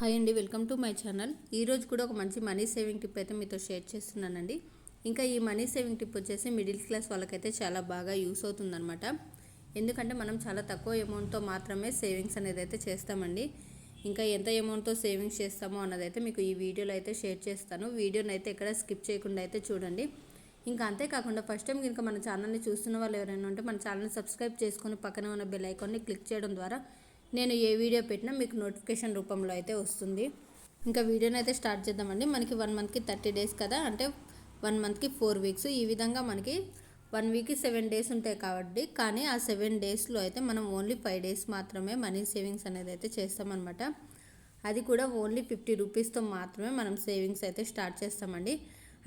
Hi అండి welcome to my channel. ఈరోజు కూడా ఒక మంచి మనీ సేవింగ్ టిప్ అయితే మీతో షేర్ చేస్తున్నానండి. ఇంకా ఈ మనీ సేవింగ్ టిప్ వచ్చేసి మిడిల్ క్లాస్ వాళ్ళకైతే చాలా బాగా యూస్ అవుతుందన్నమాట. ఎందుకంటే మనం చాలా తక్కువ అమౌంట్తో మాత్రమే సేవింగ్స్ అనేది అయితే చేస్తామండి. ఇంకా ఎంత అమౌంట్తో సేవింగ్స్ చేస్తామో అన్నదైతే మీకు ఈ వీడియోలో అయితే షేర్ చేస్తాను. వీడియోని అయితే ఎక్కడ స్కిప్ చేయకుండా అయితే చూడండి. ఇంకా అంతేకాకుండా ఫస్ట్ టైం కనుక మన ఛానల్ని చూస్తున్న వాళ్ళు ఎవరైనా ఉంటే మన ఛానల్ని సబ్స్క్రైబ్ చేసుకొని పక్కన ఉన్న బెల్ ఐకాన్ని క్లిక్ చేయడం ద్వారా నేను ఏ వీడియో పెట్టినా మీకు నోటిఫికేషన్ రూపంలో అయితే వస్తుంది. ఇంకా వీడియోని అయితే స్టార్ట్ చేద్దామండి. మనకి వన్ మంత్కి థర్టీ డేస్ కదా అంటే వన్ మంత్కి ఫోర్ వీక్స్. ఈ విధంగా మనకి వన్ వీక్కి సెవెన్ డేస్ ఉంటాయి కాబట్టి కానీ ఆ సెవెన్ డేస్లో అయితే మనం ఓన్లీ ఫైవ్ డేస్ మాత్రమే మనీ సేవింగ్స్ అనేది అయితే చేస్తామన్నమాట. అది కూడా ఓన్లీ ఫిఫ్టీ రూపీస్తో మాత్రమే మనం సేవింగ్స్ అయితే స్టార్ట్ చేస్తామండి.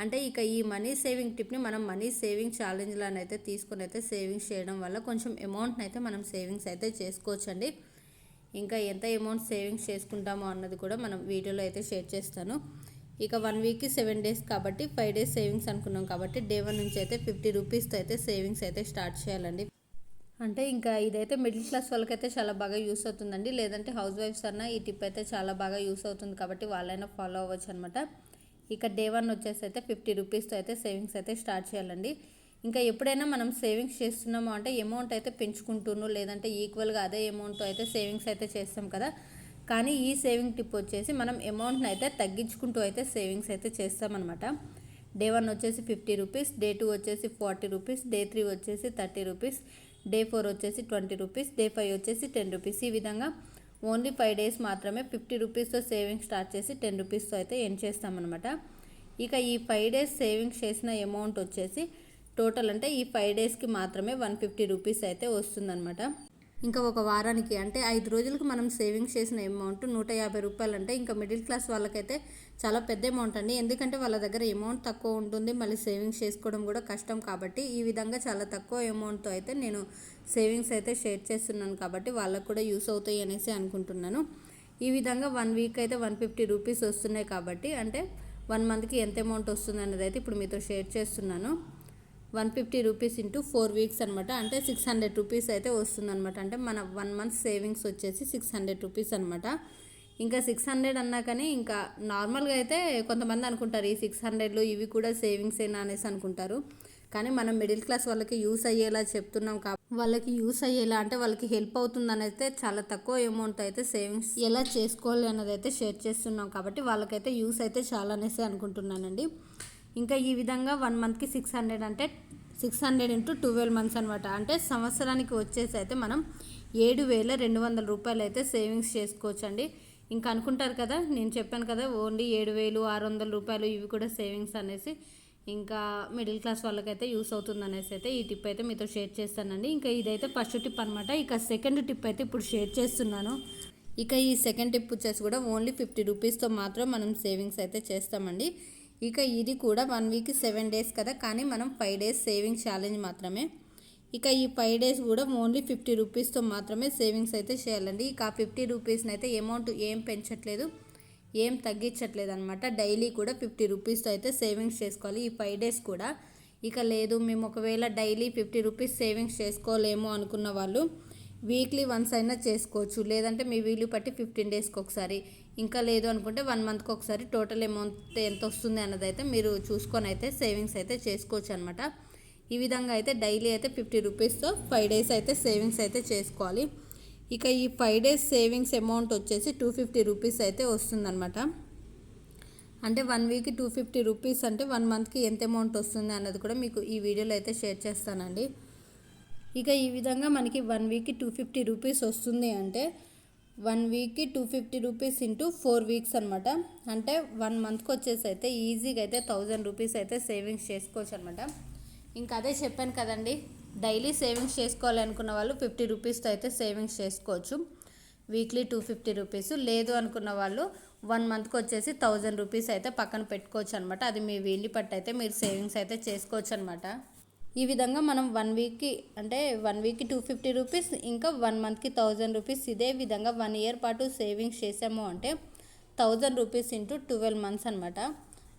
అంటే ఇక ఈ మనీ సేవింగ్ టిప్ని మనం మనీ సేవింగ్ ఛాలెంజ్లను అయితే తీసుకుని అయితే సేవింగ్స్ చేయడం వల్ల కొంచెం అమౌంట్ని అయితే మనం సేవింగ్స్ అయితే చేసుకోవచ్చండి. ఇంకా ఎంత అమౌంట్ సేవింగ్స్ చేసుకుంటామో అన్నది కూడా మనం వీడియోలో అయితే షేర్ చేస్తాను. ఇక వన్ వీక్కి సెవెన్ డేస్ కాబట్టి ఫైవ్ డేస్ సేవింగ్స్ అనుకున్నాం కాబట్టి డే వన్ నుంచి అయితే ఫిఫ్టీ రూపీస్తో అయితే సేవింగ్స్ అయితే స్టార్ట్ చేయాలండి. అంటే ఇంకా ఇదైతే మిడిల్ క్లాస్ వాళ్ళకైతే చాలా బాగా యూస్ అవుతుందండి. లేదంటే హౌస్ వైఫ్స్ అన్న ఈ టిప్ అయితే చాలా బాగా యూస్ అవుతుంది కాబట్టి వాళ్ళైనా ఫాలో అవ్వచ్చు అనమాట ఇక డే వన్ వచ్చేసి అయితే ఫిఫ్టీ రూపీస్తో అయితే సేవింగ్స్ అయితే స్టార్ట్ చేయాలండి. ఇంకా ఎప్పుడైనా మనం సేవింగ్స్ చేస్తున్నాము అంటే అమౌంట్ అయితే పెంచుకుంటున్నాం లేదంటే ఈక్వల్గా అదే అమౌంట్ అయితే సేవింగ్స్ అయితే చేస్తాం కదా. కానీ ఈ సేవింగ్ టిప్ వచ్చేసి మనం అమౌంట్ని అయితే తగ్గించుకుంటూ అయితే సేవింగ్స్ అయితే చేస్తామన్నమాట. డే వన్ వచ్చేసి ఫిఫ్టీ రూపీస్ డే టూ వచ్చేసి ఫార్టీ రూపీస్ డే త్రీ వచ్చేసి థర్టీ రూపీస్ డే ఫోర్ వచ్చేసి ట్వంటీ రూపీస్ డే ఫైవ్ వచ్చేసి టెన్ రూపీస్ ఈ విధంగా ఓన్లీ ఫైవ్ డేస్ మాత్రమే ఫిఫ్టీ రూపీస్తో సేవింగ్ స్టార్ట్ చేసి టెన్ రూపీస్తో అయితే ఎండ్ చేస్తామన్నమాట. ఇక ఈ ఫైవ్ డేస్ సేవింగ్స్ చేసిన అమౌంట్ వచ్చేసి టోటల్ అంటే ఈ ఫైవ్ డేస్కి మాత్రమే వన్ ఫిఫ్టీ రూపీస్ అయితే వస్తుందన్నమాట. ఇంకా ఒక వారానికి అంటే ఐదు రోజులకు మనం సేవింగ్స్ చేసిన అమౌంట్ నూట యాభై రూపాయలు అంటే ఇంకా మిడిల్ క్లాస్ వాళ్ళకైతే చాలా పెద్ద అమౌంట్ అండి. ఎందుకంటే వాళ్ళ దగ్గర అమౌంట్ తక్కువ ఉంటుంది మళ్ళీ సేవింగ్స్ చేసుకోవడం కూడా కష్టం కాబట్టి ఈ విధంగా చాలా తక్కువ అమౌంట్తో అయితే నేను సేవింగ్స్ అయితే షేర్ చేస్తున్నాను కాబట్టి వాళ్ళకు కూడా యూస్ అవుతాయి అనేసి అనుకుంటున్నాను. ఈ విధంగా వన్ వీక్ అయితే వన్ ఫిఫ్టీ రూపీస్ వస్తున్నాయి కాబట్టి అంటే వన్ మంత్కి ఎంత అమౌంట్ వస్తుంది అనేది అయితే ఇప్పుడు మీతో షేర్ చేస్తున్నాను. One fifty rupees into four weeks అనమాట అంటే సిక్స్ హండ్రెడ్ రూపీస్ అయితే వస్తుందన్నమాట. అంటే మన వన్ మంత్ సేవింగ్స్ వచ్చేసి సిక్స్ హండ్రెడ్ రూపీస్ అనమాట ఇంకా సిక్స్ హండ్రెడ్ అన్నా కానీ ఇంకా నార్మల్గా అయితే కొంతమంది అనుకుంటారు ఈ సిక్స్ హండ్రెడ్లు ఇవి కూడా సేవింగ్స్ అయినా అనేసి అనుకుంటారు. కానీ మనం మిడిల్ క్లాస్ వాళ్ళకి యూస్ అయ్యేలా చెప్తున్నాం కాబట్టి వాళ్ళకి యూస్ అయ్యేలా అంటే వాళ్ళకి హెల్ప్ అవుతుందని అయితే చాలా తక్కువ అమౌంట్ అయితే సేవింగ్స్ ఎలా చేసుకోవాలి అన్నది అయితే షేర్ చేస్తున్నాం కాబట్టి వాళ్ళకైతే యూస్ అయితే చాలా అనేసి అనుకుంటున్నానండి. ఇంకా ఈ విధంగా వన్ మంత్కి సిక్స్ హండ్రెడ్ అంటే six hundred into twelve months అనమాట అంటే సంవత్సరానికి వచ్చేసి అయితే మనం ఏడు వేల రెండు వందల రూపాయలు అయితే సేవింగ్స్ చేసుకోవచ్చు అండి ఇంకా అనుకుంటారు కదా నేను చెప్పాను కదా ఓన్లీ ఏడు వేలు ఆరు వందల రూపాయలు ఇవి కూడా సేవింగ్స్ అనేసి ఇంకా మిడిల్ క్లాస్ వాళ్ళకైతే యూస్ అవుతుంది అనేసి అయితే ఈ టిప్ అయితే మీతో షేర్ చేస్తానండి. ఇంకా ఇదైతే ఫస్ట్ టిప్ అనమాట ఇక సెకండ్ టిప్ అయితే ఇప్పుడు షేర్ చేస్తున్నాను. ఇక ఈ సెకండ్ టిప్ వచ్చేసి కూడా ఓన్లీ ఫిఫ్టీ రూపీస్తో మాత్రం మనం సేవింగ్స్ అయితే చేస్తామండి. ఇక ఇది కూడా వన్ వీక్ సెవెన్ డేస్ కదా కానీ మనం ఫైవ్ డేస్ సేవింగ్ ఛాలెంజ్ మాత్రమే. ఇక ఈ ఫైవ్ డేస్ కూడా ఓన్లీ ఫిఫ్టీ రూపీస్తో మాత్రమే సేవింగ్స్ అయితే చేయాలండి. ఇక ఆ ఫిఫ్టీ రూపీస్ని అయితే అమౌంట్ ఏం పెంచట్లేదు ఏం తగ్గించట్లేదు అనమాట డైలీ కూడా ఫిఫ్టీ రూపీస్తో అయితే సేవింగ్స్ చేసుకోవాలి ఈ ఫైవ్ డేస్ కూడా. ఇక లేదు మేము ఒకవేళ డైలీ ఫిఫ్టీ రూపీస్ సేవింగ్స్ చేసుకోలేము అనుకున్న వాళ్ళు వీక్లీ వన్స్ అయినా చేసుకోవచ్చు. లేదంటే మీ వీలు పట్టి ఫిఫ్టీన్ డేస్కి ఒకసారి. ఇంకా లేదు అనుకుంటే వన్ మంత్కి ఒకసారి టోటల్ అమౌంట్ ఎంత వస్తుంది అన్నది అయితే మీరు చూసుకొని అయితే సేవింగ్స్ అయితే చేసుకోవచ్చు అనమాట ఈ విధంగా అయితే డైలీ అయితే ఫిఫ్టీ రూపీస్తో ఫైవ్ డేస్ అయితే సేవింగ్స్ అయితే చేసుకోవాలి. ఇక ఈ ఫైవ్ డేస్ సేవింగ్స్ అమౌంట్ వచ్చేసి టూ ఫిఫ్టీ రూపీస్ అయితే వస్తుందన్నమాట. అంటే one week two fifty rupees అంటే వన్ మంత్కి ఎంత అమౌంట్ వస్తుంది అన్నది కూడా మీకు ఈ వీడియోలో అయితే షేర్ చేస్తానండి. ఇక ఈ విధంగా మనకి వన్ వీక్కి టూ ఫిఫ్టీ రూపీస్ వస్తుంది అంటే వన్ వీక్కి two fifty rupees into four weeks అనమాట అంటే వన్ మంత్కి వచ్చేసి అయితే ఈజీగా అయితే థౌజండ్ రూపీస్ అయితే సేవింగ్స్ చేసుకోవచ్చు అనమాట ఇంకా అదే చెప్పాను కదండి డైలీ సేవింగ్స్ చేసుకోవాలనుకున్న వాళ్ళు ఫిఫ్టీ రూపీస్తో అయితే సేవింగ్స్ చేసుకోవచ్చు. వీక్లీ టూ ఫిఫ్టీ రూపీస్ లేదు అనుకున్న వాళ్ళు వన్ మంత్కి వచ్చేసి థౌజండ్ రూపీస్ అయితే పక్కన పెట్టుకోవచ్చు అనమాట అది మీ వీలు పట్టు అయితే మీరు సేవింగ్స్ అయితే చేసుకోవచ్చు అనమాట ఈ విధంగా మనం వన్ వీక్కి అంటే వన్ వీక్కి టూ ఫిఫ్టీ రూపీస్ ఇంకా వన్ మంత్కి థౌజండ్ రూపీస్ ఇదే విధంగా వన్ ఇయర్ పాటు సేవింగ్స్ చేసాము అంటే thousand rupees into twelve months అనమాట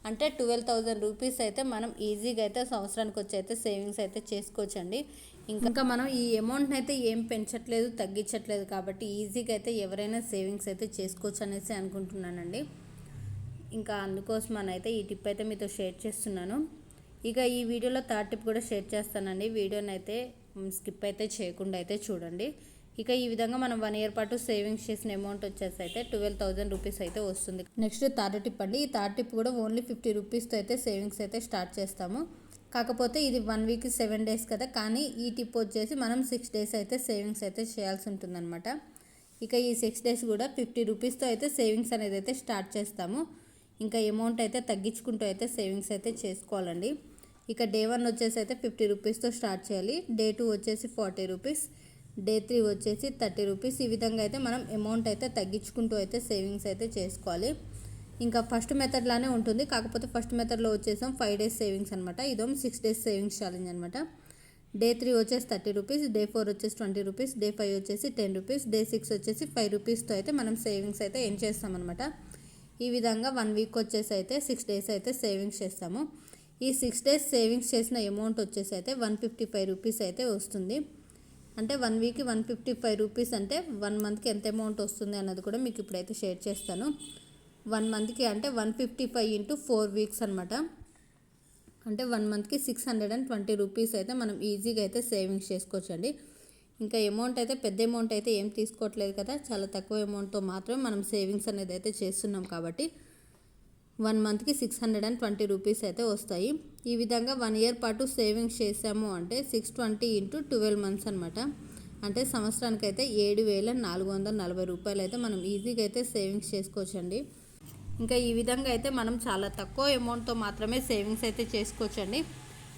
అంటే ట్వెల్వ్ థౌజండ్ రూపీస్ అయితే మనం ఈజీగా అయితే సంవత్సరానికి వచ్చి అయితే సేవింగ్స్ అయితే చేసుకోవచ్చండి. ఇంకా ఇంకా మనం ఈ అమౌంట్ని అయితే ఏం పెంచట్లేదు తగ్గించట్లేదు కాబట్టి ఈజీగా అయితే ఎవరైనా సేవింగ్స్ అయితే చేసుకోవచ్చు అనేసి అనుకుంటున్నానండి. ఇంకా అందుకోసం అయితే ఈ టిప్ అయితే మీతో షేర్ చేస్తున్నాను. ఇక ఈ వీడియోలో థర్డ్ టిప్ కూడా షేర్ చేస్తానండి. వీడియోని అయితే స్కిప్ అయితే చేయకుండా అయితే చూడండి. ఇక ఈ విధంగా మనం వన్ ఇయర్ పాటు సేవింగ్స్ చేసిన అమౌంట్ వచ్చేసి అయితే ట్వెల్వ్ థౌజండ్ రూపీస్ అయితే వస్తుంది. నెక్స్ట్ థర్డ్ టిప్ అండి. ఈ థర్డ్ టిప్ కూడా ఓన్లీ ఫిఫ్టీ రూపీస్తో అయితే సేవింగ్స్ అయితే స్టార్ట్ చేస్తాము. కాకపోతే ఇది వన్ వీక్ సెవెన్ డేస్ కదా కానీ ఈ టిప్ వచ్చేసి మనం సిక్స్ డేస్ అయితే సేవింగ్స్ అయితే చేయాల్సి ఉంటుందన్నమాట. ఇక ఈ సిక్స్ డేస్ కూడా ఫిఫ్టీ రూపీస్తో అయితే సేవింగ్స్ అనేది అయితే స్టార్ట్ చేస్తాము. ఇంకా అమౌంట్ అయితే తగ్గించుకుంటూ అయితే సేవింగ్స్ అయితే చేసుకోవాలండి. ఇక డే వన్ వచ్చేసి అయితే ఫిఫ్టీ రూపీస్తో స్టార్ట్ చేయాలి. డే టూ వచ్చేసి ఫార్టీ రూపీస్ డే త్రీ వచ్చేసి థర్టీ రూపీస్. ఈ విధంగా అయితే మనం అమౌంట్ అయితే తగ్గించుకుంటూ అయితే సేవింగ్స్ అయితే చేసుకోవాలి. ఇంకా ఫస్ట్ మెథడ్లానే ఉంటుంది. కాకపోతే ఫస్ట్ మెథడ్లో వచ్చేసాం ఫైవ్ డేస్ సేవింగ్స్ అనమాట ఇదో సిక్స్ డేస్ సేవింగ్స్ ఛాలెంజ్ అనమాట డే త్రీ వచ్చేసి థర్టీ రూపీస్ డే ఫోర్ వచ్చేసి ట్వంటీ రూపీస్ డే ఫైవ్ వచ్చేసి టెన్ రూపీస్ డే సిక్స్ వచ్చేసి ఫైవ్ రూపీస్తో అయితే మనం సేవింగ్స్ అయితే ఏం చేస్తామన్నమాట ఈ విధంగా వన్ వీక్ వచ్చేసి అయితే సిక్స్ డేస్ అయితే సేవింగ్స్ చేస్తాము. ఈ సిక్స్ డేస్ సేవింగ్స్ చేసిన అమౌంట్ వచ్చేసి అయితే వన్ ఫిఫ్టీ ఫైవ్ రూపీస్ అయితే వస్తుంది. అంటే వన్ వీక్కి వన్ ఫిఫ్టీ ఫైవ్ రూపీస్ అంటే వన్ మంత్కి ఎంత అమౌంట్ వస్తుంది అన్నది కూడా మీకు ఇప్పుడైతే షేర్ చేస్తాను. వన్ మంత్కి అంటే one fifty five into four weeks అనమాట అంటే వన్ మంత్కి six hundred and twenty rupees అయితే మనం ఈజీగా అయితే సేవింగ్స్ చేసుకోవచ్చండి. ఇంకా అమౌంట్ అయితే పెద్ద అమౌంట్ అయితే ఏం తీసుకోవట్లేదు కదా చాలా తక్కువ అమౌంట్తో మాత్రమే మనం సేవింగ్స్ అనేది అయితే చేస్తున్నాం కాబట్టి. వన్ మంత్కి six hundred and twenty rupees అయితే వస్తాయి. ఈ విధంగా వన్ ఇయర్ పాటు సేవింగ్స్ చేసాము అంటే six twenty into twelve months అనమాట అంటే సంవత్సరానికి అయితే ఏడు వేల నాలుగు వందల నలభై రూపాయలు అయితే మనం ఈజీగా అయితే సేవింగ్స్ చేసుకోవచ్చండి. ఇంకా ఈ విధంగా అయితే మనం చాలా తక్కువ అమౌంట్తో మాత్రమే సేవింగ్స్ అయితే చేసుకోవచ్చండి.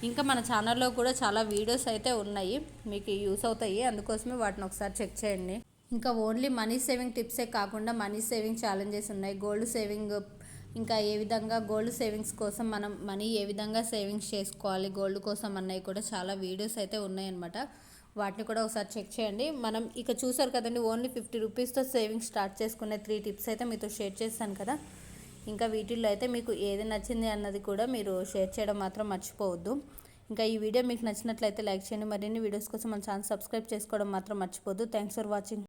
ఇంకా మన ఛానల్లో కూడా చాలా వీడియోస్ అయితే ఉన్నాయి. మీకు యూస్ అవుతాయి. అందుకోసమే వాటిని ఒకసారి చెక్ చేయండి. ఇంకా ఓన్లీ మనీ సేవింగ్ టిప్సే కాకుండా మనీ సేవింగ్ ఛాలెంజెస్ ఉన్నాయి. గోల్డ్ సేవింగ్ ఇంకా ఏ విధంగా గోల్డ్ సేవింగ్స్ కోసం మనం మనీ ఏ విధంగా సేవింగ్స్ చేసుకోవాలి గోల్డ్ కోసం అన్నవి కూడా చాలా వీడియోస్ అయితే ఉన్నాయన్నమాట. వాటిని కూడా ఒకసారి చెక్ చేయండి. మనం ఇక చూసారు కదండి ఓన్లీ ఫిఫ్టీ రూపీస్తో సేవింగ్స్ స్టార్ట్ చేసుకునే త్రీ టిప్స్ అయితే మీతో షేర్ చేస్తాను కదా. ఇంకా వీటిల్లో అయితే మీకు ఏది నచ్చింది అన్నది కూడా మీరు షేర్ చేయడం మాత్రం మర్చిపోవద్దు. ఇంకా ఈ వీడియో మీకు నచ్చినట్లయితే లైక్ చేయండి. మరిన్ని వీడియోస్ కోసం మన ఛానల్ సబ్స్క్రైబ్ చేసుకోవడం మాత్రం మర్చిపోద్దు థ్యాంక్స్ ఫర్ వాచింగ్